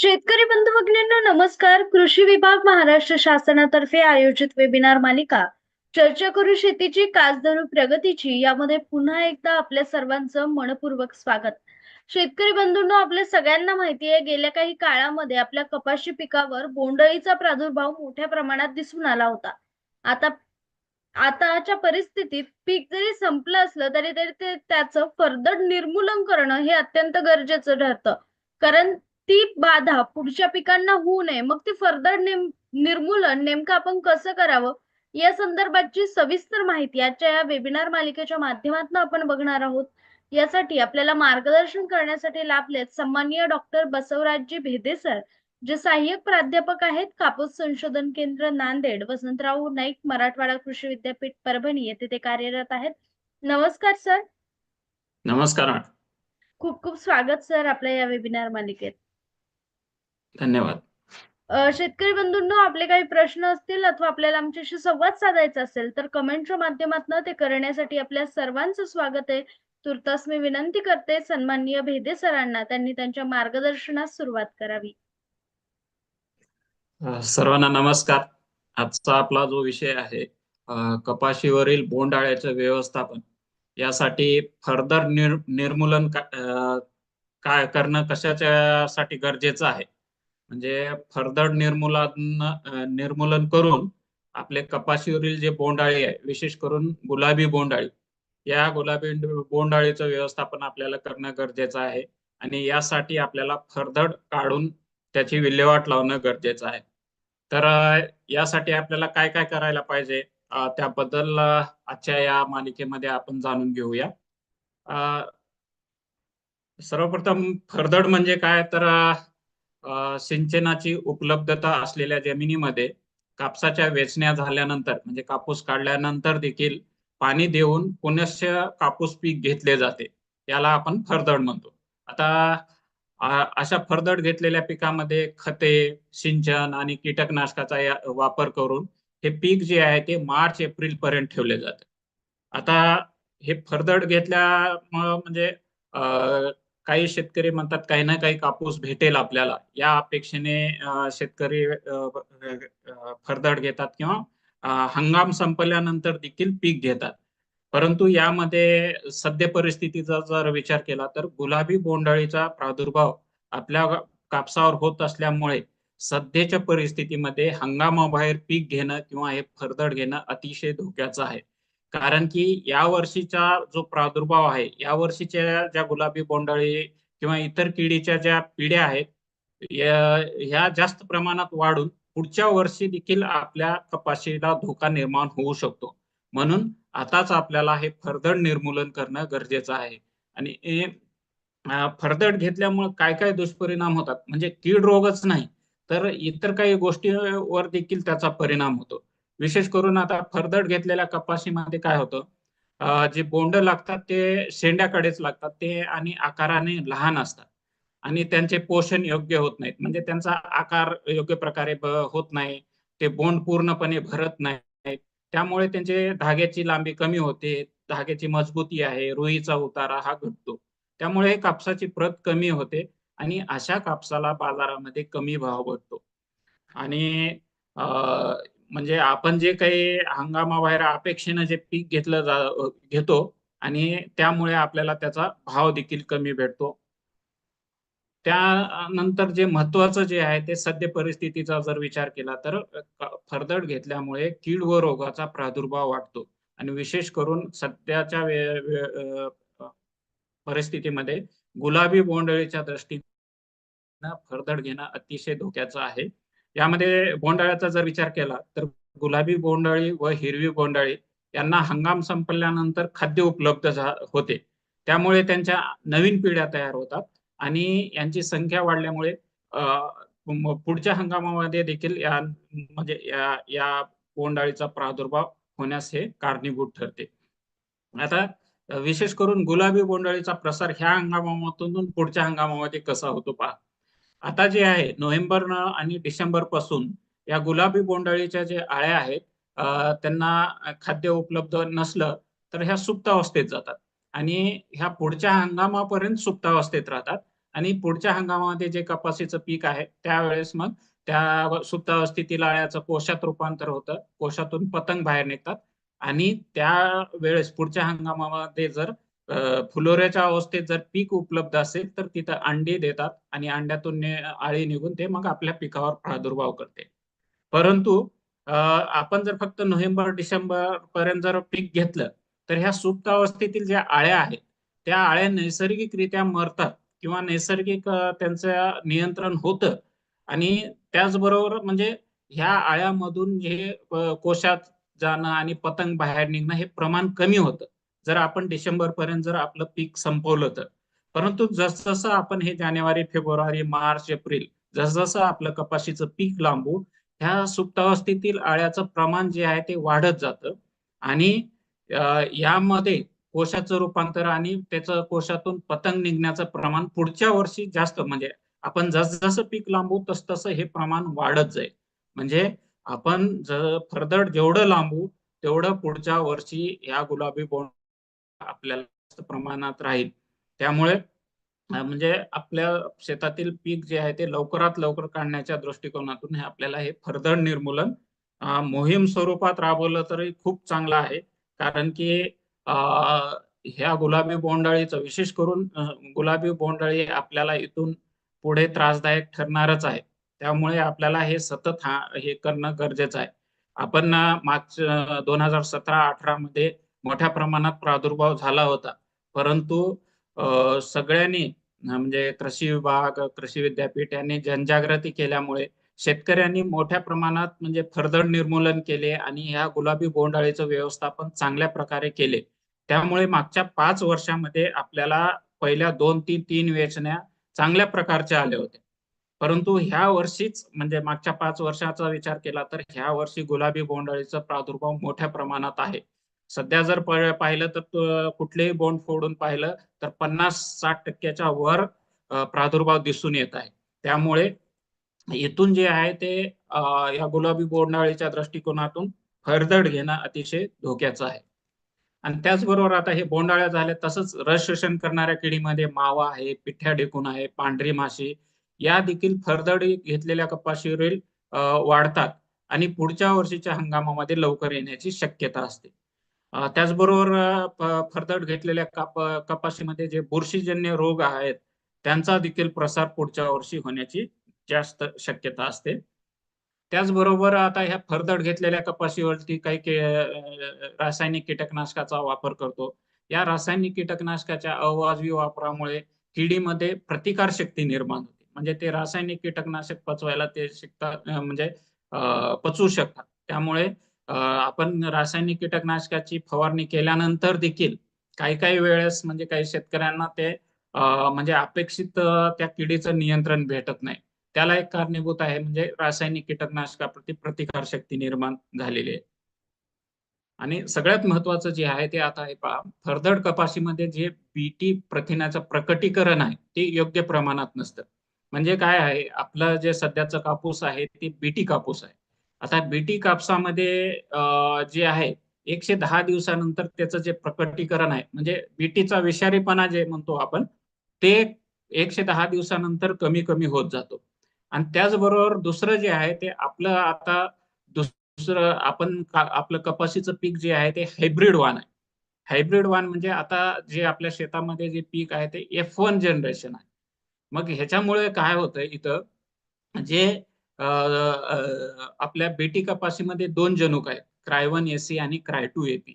शेतकरी बंधू भगिनींना नमस्कार. कृषी विभाग महाराष्ट्र शासनातर्फे आयोजित वेबिनार मालिका चर्चा करू शेतीची कास धरू प्रगतीची यामध्ये पुन्हा एकदा आपल्या सर्वांचं मनपूर्वक स्वागत. शेतकरी बंधूंना आपल्या सगळ्यांना माहिती आहे गेल्या काही काळामध्ये आपल्या कपाशी पिकावर बोंडळीचा प्रादुर्भाव मोठ्या प्रमाणात दिसून आला होता. आता आताच्या परिस्थितीत पीक जरी संपलं असलं तरी तरी ते त्याचं फर्दर निर्मूलन करणं हे अत्यंत गरजेचं ठरतं. कारण ती बाधा पुढच्या पिकांना होऊ नये. मग ती फर्दर नेम निर्मूलन नेमकं आपण कसं करावं? या संदर्भातची सविस्तर माहिती आजच्या या वेबिनार मालिकेच्या माध्यमातून आपण बघणार आहोत. यासाठी आपल्याला मार्गदर्शन करण्यासाठी लाभलेत सन्माननीय डॉक्टर बसवराजजी भेदे सर जे सहाय्यक प्राध्यापक आहेत कापूस संशोधन केंद्र नांदेड. वसंतराव नाईक मराठवाडा कृषी विद्यापीठ परभणी येथे ते कार्यरत आहेत. नमस्कार सर. नमस्कार खूप खूप स्वागत सर आपल्या या वेबिनार मालिकेत. धन्यवाद. शेतकरी बंधूंनो आपले काही प्रश्न असतील अथवा आपल्याला आमच्याशी संवाद साधायचा असेल तर कमेंटच्या माध्यमातून ते करण्यासाठी आपल्या सर्वांचं स्वागत आहे. तुर्तास मी विनंती करते सन्माननीय भेदे सरांना त्यांनी त्यांच्या मार्गदर्शनास सुरुवात करावी. सर्वांना नमस्कार. आजचा आपला जो विषय आहे कपाशीवरील बोंडअळ्याचं व्यवस्थापन यासाठी फर्दर निर निर्मूलन काय करणं कशाच्यासाठी गरजेचं आहे? म्हणजे फरदड निर्मूलन निर्मूलन करून आपले कपाशीवरील जे बोंडअळी आहे विशेष करून गुलाबी बोंडाळी या गुलाबी बोंडाळीचं व्यवस्थापन आपल्याला करणं गरजेचं आहे आणि यासाठी आपल्याला फरदड काढून त्याची विल्हेवाट लावणं गरजेचं आहे. तर यासाठी आपल्याला काय काय करायला पाहिजे? त्याबद्दल आजच्या या मालिकेमध्ये आपण जाणून घेऊया. सर्वप्रथम फरदड म्हणजे काय? तर सिंचनाची उपलब्धता असलेल्या जमिनीमध्ये कापसाच्या वेचण्या झाल्यानंतर म्हणजे कापूस काढल्यानंतर देखील पाणी देऊन पुनश्च कापूस पीक घेतले जाते. याला आपण फरदड म्हणतो. आता अशा फरदड घेतलेल्या पिकामध्ये खते सिंचन आणि कीटकनाशकाचा वापर करून हे पीक जे आहे ते मार्च एप्रिल पर्यंत ठेवले जाते. आता हे फरदड घेतल्यामुळं म्हणजे अ, काही शेतकरी म्हणतात काही ना काही कापूस भेटेल आपल्याला. या अपेक्षेने शेतकरी फरदड घेतात किंवा हंगाम संपल्यानंतर देखील पीक घेतात. परंतु यामध्ये सद्य परिस्थितीचा जर विचार केला तर गुलाबी बोंडाळीचा प्रादुर्भाव आपल्या कापसावर होत असल्यामुळे सध्याच्या परिस्थितीमध्ये हंगामाबाहेर पीक घेणं किंवा हे फरदड घेणं अतिशय धोक्याचं आहे. कारण की या वर्षीचा जो प्रादुर्भाव आहे या वर्षीच्या ज्या गुलाबी बोंडाळी किंवा इतर किडीच्या ज्या पिढ्या आहेत या- ह्या जास्त प्रमाणात वाढून पुढच्या वर्षी देखील आपल्या कपाशीला धोका निर्माण होऊ शकतो. म्हणून आताच आपल्याला हे फरदड निर्मूलन करणं गरजेचं आहे. आणि फरदड घेतल्यामुळे काय काय दुष्परिणाम होतात? म्हणजे कीड रोगच नाही तर इतर काही गोष्टीवर देखील त्याचा परिणाम होतो. विशेष करून आता फरदड घेतलेल्या कपाशीमध्ये काय होतं? जे बोंड लागतात ते शेंड्याकडेच लागतात ते आणि आकाराने लहान असतात. आणि त्यांचे पोषण योग्य होत नाहीत. म्हणजे त्यांचा आकार योग्य प्रकारे होत नाही. ते बोंड पूर्णपणे भरत नाही त्यामुळे त्यांचे धाग्याची लांबी कमी होते. धाग्याची मजबूती आहे. रुईचा उतारा हा घटतो. त्यामुळे कापसाची प्रत कमी होते आणि अशा कापसाला बाजारामध्ये कमी भाव भेटतो. आणि अ, म्हणजे आपण जे काही हंगामाबाहेर अपेक्षेनं जे पीक घेतलं जा घेतो आणि त्यामुळे आपल्याला त्याचा भाव देखील कमी भेटतो. त्यानंतर जे महत्वाचं जे आहे ते सद्य परिस्थितीचा जर विचार केला तर फरदड घेतल्यामुळे कीड व रोगाचा प्रादुर्भाव वाढतो. आणि विशेष करून सध्याच्या परिस्थितीमध्ये गुलाबी बोंडळीच्या दृष्टीने फरदड घेणं अतिशय धोक्याचं आहे. यामध्ये बोंडाळ्याचा जर विचार केला तर गुलाबी बोंडाळी व हिरवी बोंडाळी यांना हंगाम संपल्यानंतर खाद्य उपलब्ध झा- होते. त्यामुळे त्यांच्या नवीन पिढ्या तयार होतात आणि यांची संख्या वाढल्यामुळे पुढच्या हंगामामध्ये देखील या म्हणजे या या बोंडाळीचा प्रादुर्भाव होण्यास हे कारणीभूत ठरते. आता विशेष करून गुलाबी बोंडाळीचा प्रसार ह्या हंगामामधून पुढच्या हंगामामध्ये कसा होतो पहा. आता जे आहे नोव्हेंबर आणि डिसेंबरपासून या गुलाबी बोंडाळीच्या जे आळ्या आहेत त्यांना खाद्य उपलब्ध नसलं तर ह्या सुप्तावस्थेत जातात. आणि ह्या पुढच्या हंगामापर्यंत सुप्तावस्थेत राहतात. आणि पुढच्या हंगामामध्ये जे कपाशीचं पीक आहे त्यावेळेस मग त्या सुप्तावस्थेतील आळ्याचं कोशात रूपांतर होतं. कोशातून पतंग बाहेर निघतात. आणि त्या वेळेस पुढच्या हंगामामध्ये जर फुलोऱ्याच्या अवस्थेत जर पीक उपलब्ध असेल तर तिथं अंडी देतात आणि अंड्यातून आळी निघून ते मग आपल्या पिकावर प्रादुर्भाव करते. परंतु आपण जर फक्त नोव्हेंबर डिसेंबर पर्यंत जर पीक घेतलं तर ह्या सुप्त अवस्थेतील ज्या आळ्या आहेत त्या आळ्या नैसर्गिकरित्या मरतात किंवा नैसर्गिक त्यांचं नियंत्रण होतं आणि त्याचबरोबर म्हणजे ह्या आळ्यामधून जे कोशात जाणं आणि पतंग बाहेर निघणं हे प्रमाण कमी होतं. जर आपण डिसेंबर पर्यंत जर आपलं पीक संपवलं तर. परंतु जसजसं आपण हे जानेवारी फेब्रुवारी मार्च एप्रिल जसजसं आपलं कपाशीचं पीक लांबू ह्या सुप्तावस्थेतील आळ्याचं प्रमाण जे आहे ते वाढत जातं. आणि यामध्ये कोशाचं रूपांतर आणि त्याचं कोशातून पतंग निघण्याचं प्रमाण पुढच्या वर्षी जास्त म्हणजे आपण जसजसं पीक लांबू तस तसं हे प्रमाण वाढत जाईल. म्हणजे आपण जर फर्दर जेवढं लांबू तेवढं पुढच्या वर्षी या गुलाबी बोंड आपल्याला जास्त प्रमाणात राहील. त्यामुळे म्हणजे आपल्या शेतातील पीक जे आहे ते लवकरात लवकर काढण्याच्या दृष्टिकोनातून हे आपल्याला हे फरदड निर्मूलन मोहीम स्वरूपात राबवलं तरी खूप चांगलं आहे. कारण की ह्या गुलाबी बोंडाळीचं विशेष करून गुलाबी बोंडाळी आपल्याला इथून पुढे त्रासदायक ठरणारच आहे. त्यामुळे आपल्याला हे सतत हा हे करणं गरजेचं आहे. आपण अ, मागच्या दोन हजार सतरा अठरा मध्ये मोठ्या प्रमाणात प्रादुर्भाव झाला होता. परंतु सगळ्यांनी म्हणजे कृषी विभाग कृषी विद्यापीठ यांनी जनजागृती केल्यामुळे शेतकऱ्यांनी मोठ्या प्रमाणात म्हणजे फरदड निर्मूलन केले आणि ह्या गुलाबी बोंडाळीचं व्यवस्थापन चांगल्या प्रकारे केले. त्यामुळे मागच्या पाच वर्षामध्ये आपल्याला पहिल्या दोन तीन तीन वेचण्या चांगल्या प्रकारच्या आल्या होत्या. परंतु ह्या वर्षीच म्हणजे मागच्या पाच वर्षाचा विचार केला तर ह्या वर्षी गुलाबी बोंडाळीचा प्रादुर्भाव मोठ्या प्रमाणात आहे. सध्या जर पाहिलं तर कुठलेही बोंड फोडून पाहिलं तर पन्नास साठ टक्क्याच्या वर प्रादुर्भाव दिसून येत आहे. त्यामुळे इथून जे आहे ते या गुलाबी बोंडाळीच्या दृष्टिकोनातून फरदड घेणं अतिशय धोक्याचं आहे. आणि त्याचबरोबर आता हे बोंडाळ्या झाल्या तसंच रस शोषण करणाऱ्या किडीमध्ये मावा आहे पिठ्या डेकून आहे पांढरी माशी या देखील फरदड घेतलेल्या कपाशीवरील वाढतात आणि पुढच्या वर्षीच्या हंगामामध्ये लवकर येण्याची शक्यता असते. त्याचबरोबर फरदड घेतलेल्या काप कपाशीमध्ये जे बुरशीजन्य रोग आहेत त्यांचा देखील प्रसार पुढच्या वर्षी होण्याची जास्त शक्यता असते. त्याचबरोबर आता ह्या फरदड घेतलेल्या कपाशीवरती काही के- रासायनिक कीटकनाशकाचा वापर करतो. या रासायनिक कीटकनाशकाच्या अवाजवी वापरामुळे किडीमध्ये प्रतिकार शक्ती निर्माण होते. म्हणजे ते रासायनिक कीटकनाशक पचवायला ते शिकतात म्हणजे पचू पचवू शकतात. त्यामुळे आपण रासायनिक कीटकनाशकाची फवारणी केल्यानंतर देखील काही काही वेळेस म्हणजे काही शेतकऱ्यांना ते म्हणजे अपेक्षित त्या किडीचं नियंत्रण भेटत नाही. त्याला एक कारणीभूत आहे म्हणजे रासायनिक कीटकनाशकाप्रती प्रतिकार शक्ती निर्माण झालेली आहे. आणि सगळ्यात महत्वाचं जे आहे ते आता आहे पहा फरदड कपाशीमध्ये जे बीटी प्रथिनाचं प्रकटीकरण आहे ते योग्य प्रमाणात नसतं. म्हणजे काय आहे आपलं जे सध्याचं कापूस आहे ते बीटी कापूस आहे. आता बीटी कापसामध्ये जे आहे एकशे दहा दिवसानंतर त्याचं जे प्रकटीकरण आहे म्हणजे बीटीचा विषारीपणा जे म्हणतो आपण ते एकशे दहा दिवसानंतर कमी कमी होत जातो. आणि त्याचबरोबर दुसरं जे आहे ते आपलं आता दुसरं आपण आपलं कपाशीचं पीक जे आहे ते हायब्रिड वाण आहे. हायब्रिड वाण म्हणजे आता जे आपल्या शेतामध्ये जे पीक आहे ते एफ वन जनरेशन आहे. मग ह्याच्यामुळे काय होतं इथं जे आपल्या बेटी कपाशीमध्ये दोन जनुक आहेत क्राय वन एसी आणि क्राय टू एपी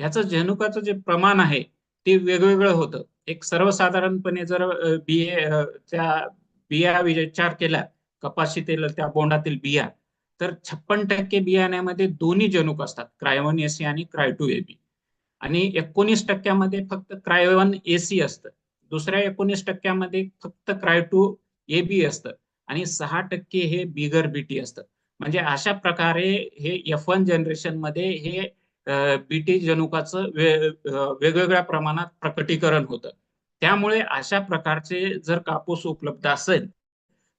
ह्याचं जनुकाचं जे प्रमाण आहे ते वेगवेगळं होतं. एक सर्वसाधारणपणे जर अ, त्या बिया विचार केला कपाशीतील त्या बोंडातील बिया तर छप्पन टक्के बियाण्यामध्ये दोन्ही जनुक असतात क्रायवन एसी आणि क्राय टू एबी आणि एकोणीस टक्क्यामध्ये फक्त क्रायवन एसी असतं. दुसऱ्या एकोणीस टक्क्यामध्ये फक्त क्राय टू एबी असतं. आणि सहा टक्के हे बिगर बीटी असतं. म्हणजे अशा प्रकारे हे एफ वन जनरेशनमध्ये हे बीटी जनुकाचं वेगवेगळ्या प्रमाणात प्रकटीकरण होतं. त्यामुळे अशा प्रकारचे जर कापूस उपलब्ध असेल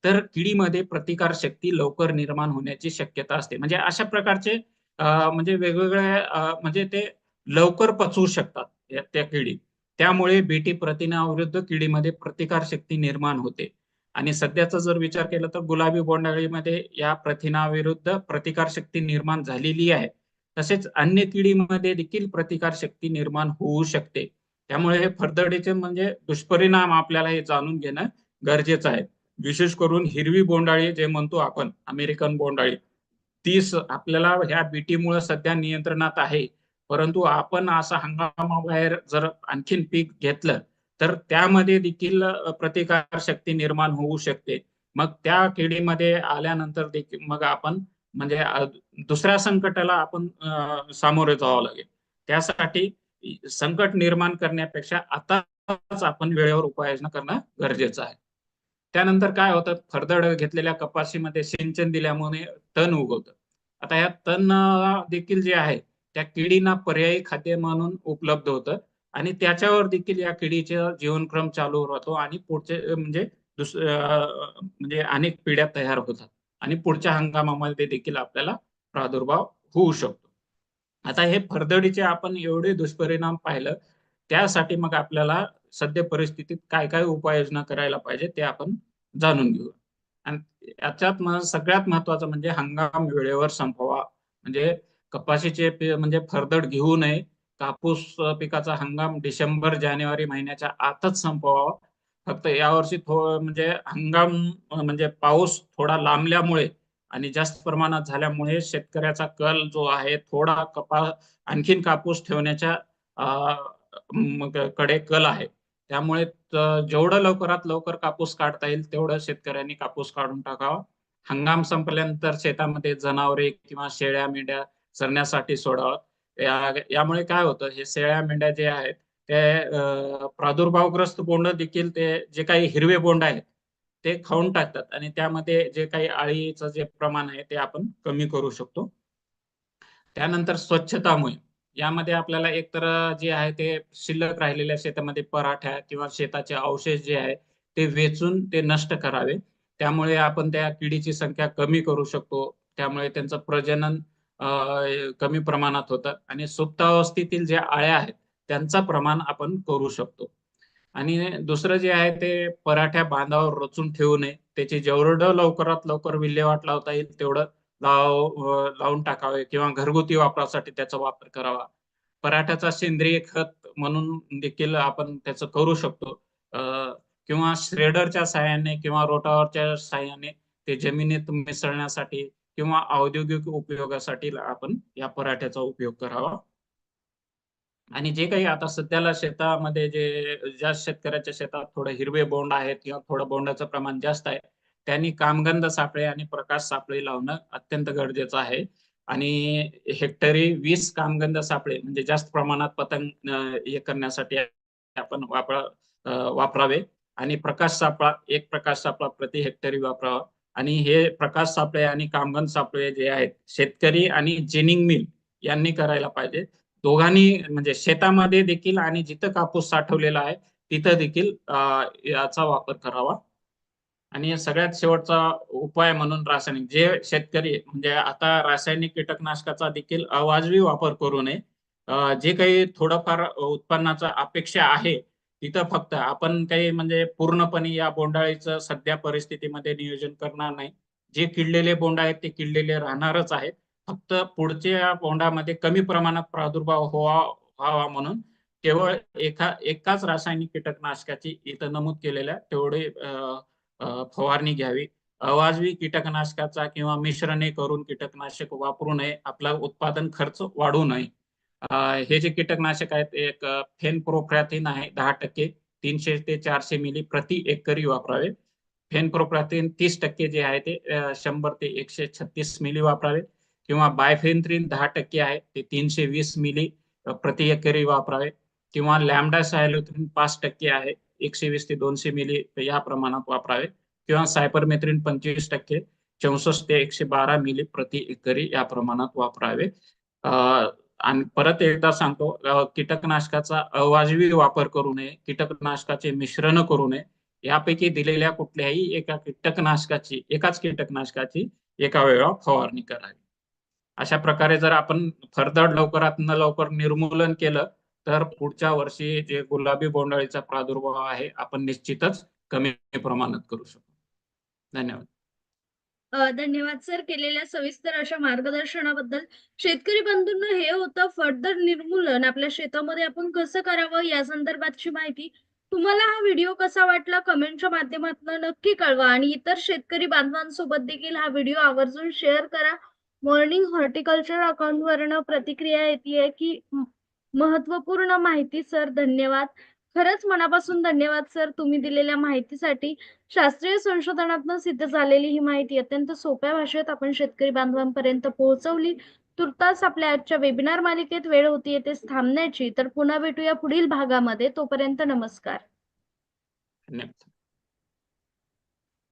तर किडीमध्ये प्रतिकार शक्ती लवकर निर्माण होण्याची शक्यता असते. म्हणजे अशा प्रकारचे म्हणजे वेगवेगळ्या म्हणजे ते लवकर पचवू शकतात त्या किडी. त्यामुळे बीटी प्रथिनाविरुद्ध किडीमध्ये प्रतिकार शक्ती निर्माण होते. आणि सध्याचा जर विचार केला तर गुलाबी बोंडाळीमध्ये या प्रथिनाविरुद्ध प्रतिकार शक्ती निर्माण झालेली आहे. तसेच अन्य किडीमध्ये देखील प्रतिकार शक्ती निर्माण होऊ शकते. त्यामुळे हे फरदडीचे म्हणजे दुष्परिणाम आपल्याला हे जाणून घेणं गरजेचं आहे. विशेष करून हिरवी बोंडाळी जे म्हणतो आपण अमेरिकन बोंडाळी तीस आपल्याला ह्या बीटीमुळे सध्या नियंत्रणात आहे. परंतु आपण असा हंगामाबाहेर जर आणखीन पीक घेतलं तर त्यामध्ये देखील प्रतिकार शक्ती निर्माण होऊ शकते. मग त्या किडीमध्ये आल्यानंतर देखील मग आपण म्हणजे दुसऱ्या संकटाला आपण सामोरे जावं लागेल. त्यासाठी संकट निर्माण करण्यापेक्षा आताच आपण वेळेवर उपाययोजना करणं गरजेचं आहे. त्यानंतर काय होतं? फरदड घेतलेल्या कपाशीमध्ये सिंचन दिल्यामुळे तण उगवतं. आता या तण देखील जे आहे त्या किडींना पर्यायी खाद्य म्हणून उपलब्ध होतं. आणि त्याच्यावर देखील या किडीचा जीवनक्रम चालू राहतो आणि पुढचे म्हणजे दुस म्हणजे अनेक पिढ्या तयार होतात आणि पुढच्या हंगामामध्ये देखील आपल्याला प्रादुर्भाव होऊ शकतो. आता हे फरदडीचे आपण एवढे दुष्परिणाम पाहिलं त्यासाठी मग आपल्याला सध्या परिस्थितीत काय काय उपाययोजना करायला पाहिजे ते आपण जाणून घेऊ आणि याच्यात सगळ्यात महत्वाचं म्हणजे हंगाम वेळेवर संपवा. म्हणजे कपाशीचे म्हणजे फरदड घेऊ नये. कापूस पिकाचा हंगाम डिसेंबर जानेवारी महिन्याच्या आतच संपवावा. फक्त यावर्षी थो म्हणजे हंगाम म्हणजे पाऊस थोडा लांबल्यामुळे आणि जास्त प्रमाणात झाल्यामुळे शेतकऱ्याचा कल जो आहे थोडा कपा आणखीन कापूस ठेवण्याच्या कडे कल आहे. त्यामुळे जेवढं लवकरात लवकर कापूस काढता येईल तेवढं शेतकऱ्यांनी कापूस काढून टाकावा. हंगाम संपल्यानंतर शेतामध्ये जनावरे किंवा शेळ्या मेंढ्या चरण्यासाठी सोडावं यामुळे काय होतं हे शेळ्या मेंढ्या जे आहेत ते प्रादुर्भावग्रस्त बोंड देखील ते जे काही हिरवे बोंड आहेत ते खाऊन टाकतात. आणि त्यामध्ये जे काही अळीचं जे प्रमाण आहे ते आपण कमी करू शकतो. त्यानंतर स्वच्छता मोहीम यामध्ये आपल्याला एकतर जे आहे ते शिल्लक राहिलेल्या शेतामध्ये पराठ्या किंवा शेताचे अवशेष जे आहे ते वेचून ते नष्ट करावे. त्यामुळे आपण त्या किडीची संख्या कमी करू शकतो. त्यामुळे त्यांचं प्रजनन कमी प्रमाणात होतं आणि सुप्तावस्थेतील ज्या अळ्या आहेत त्यांचं प्रमाण आपण करू शकतो. आणि दुसरं जे आहे ते पराठ्या बांधावर रचून ठेवू नये. त्याची जेवढं लवकरात लवकर विल्हेवाट लावता येईल तेवढं लाव लावून टाकावे किंवा घरगुती वापरासाठी त्याचा वापर करावा. पराठ्याचा सेंद्रिय खत म्हणून देखील आपण त्याचं करू शकतो. किंवा श्रेडरच्या सहाय्याने किंवा रोटावरच्या सहाय्याने ते जमिनीत मिसळण्यासाठी किंवा औद्योगिक उपयोगासाठी आपण या पराठ्याचा उपयोग करावा. आणि जे काही आता सध्याला शेतामध्ये जे ज्या शेतकऱ्याच्या शेतात थोडं हिरवे बोंड आहेत किंवा थोडं बोंडाचं प्रमाण जास्त आहे त्यांनी कामगंध सापळे आणि प्रकाश सापळे लावणं अत्यंत गरजेचं आहे. आणि हेक्टरी वीस कामगंध सापळे म्हणजे जास्त प्रमाणात पतंग हे करण्यासाठी आपण वापरा वापरावे. आणि प्रकाश सापळा एक प्रकाश सापळा प्रति हेक्टरी वापरावा. आणि हे प्रकाश सापळे आणि कामगन सापळे जे आहेत शेतकरी आणि जेनिंग मिल यांनी करायला पाहिजे. दोघांनी म्हणजे शेतामध्ये देखील आणि जिथं कापूस साठवलेला आहे तिथं देखील याचा वापर करावा. आणि सगळ्यात शेवटचा उपाय म्हणून रासायनिक जे शेतकरी म्हणजे आता रासायनिक कीटकनाशकाचा देखील अवाजवी वापर करू नये. जे काही थोडंफार उत्पन्नाचा अपेक्षा आहे तिथं फक्त आपण काही म्हणजे पूर्णपणे या बोंडाळीचं सध्या परिस्थितीमध्ये नियोजन करणार नाही. जे किडलेले बोंड आहेत ते किडलेले राहणारच आहेत. फक्त पुढच्या बोंडामध्ये कमी प्रमाणात प्रादुर्भाव व्हावा व्हावा म्हणून केवळ एका एकाच रासायनिक कीटकनाशकाची इथं नमूद केलेल्या तेवढे फवारणी घ्यावी. अवाजवी कीटकनाशकाचा किंवा मिश्रणे करून कीटकनाशक वापरू नये. आपला उत्पादन खर्च वाढू नये. हे जे कीटकनाशक आहेत एक फेन फेनप्रोफ्रॅथिन आहे दहा टक्के तीनशे ते चारशे मिली प्रति एकरी वापरावे. फेन फेनप्रोफ्रॅथिन तीस टक्के जे आहे ते शंभर ते एकशे छत्तीस मिली वापरावे किंवा बायफेन्थ्रिन दहा टक्के आहे ते तीनशे वीस मिली प्रति एकरी वापरावे किंवा लॅमडा सायलोथ्रिन पाच टक्के आहे एकशे वीस ते दोनशे मिली या प्रमाणात वापरावे किंवा सायपरमेथ्रिन पंचवीस टक्के चौसष्ट ते एकशे बारा मिली प्रति एकरी या प्रमाणात वापरावे. आणि परत एकदा सांगतो कीटकनाशकाचा अवाजवी वापर करू नये कीटकनाशकाचे मिश्रण करू नये यापैकी दिलेल्या कुठल्याही एका कीटकनाशकाची एकाच कीटकनाशकाची एका वेळा फवारणी करावी. अशा प्रकारे जर आपण फरदड लवकरात न लवकर निर्मूलन केलं तर पुढच्या वर्षी जे गुलाबी बोंडाळीचा प्रादुर्भाव आहे आपण निश्चितच कमी प्रमाणात करू शकतो धन्यवाद. धन्यवाद सर केलेल्या सविस्तर अशा मार्गदर्शनाबद्दल. शेतकरी बंधूंना हे होतं फळदर निर्मूलन. आपल्या शेतामध्ये आपण कसं करावं या संदर्भातची माहिती. तुम्हाला हा व्हिडिओ कसा वाटला कमेंटच्या माध्यमातून नक्की कळवा. आणि इतर शेतकरी बांधवांसोबत देखील हा व्हिडिओ आवर्जून शेअर करा. मॉर्निंग हॉर्टिकल्चर अकाउंट वरनं प्रतिक्रिया येते की महत्त्वपूर्ण महत्त्वपूर्ण माहिती सर धन्यवाद. खरंच मनापासून धन्यवाद सर. तुम्ही दिलेल्या माहितीसाठी. शास्त्रीय संशोधनातून सिद्ध झालेली ही माहिती अत्यंत सोप्या भाषेत आपण शेतकरी बांधवांपर्यंत पोहोचवली. तुर्तास आपल्या आजच्या वेबिनार मालिकेत वेळ होती येथेच थांबण्याची. तर पुन्हा भेटूया पुढील भागामध्ये. तोपर्यंत नमस्कार. धन्यवाद.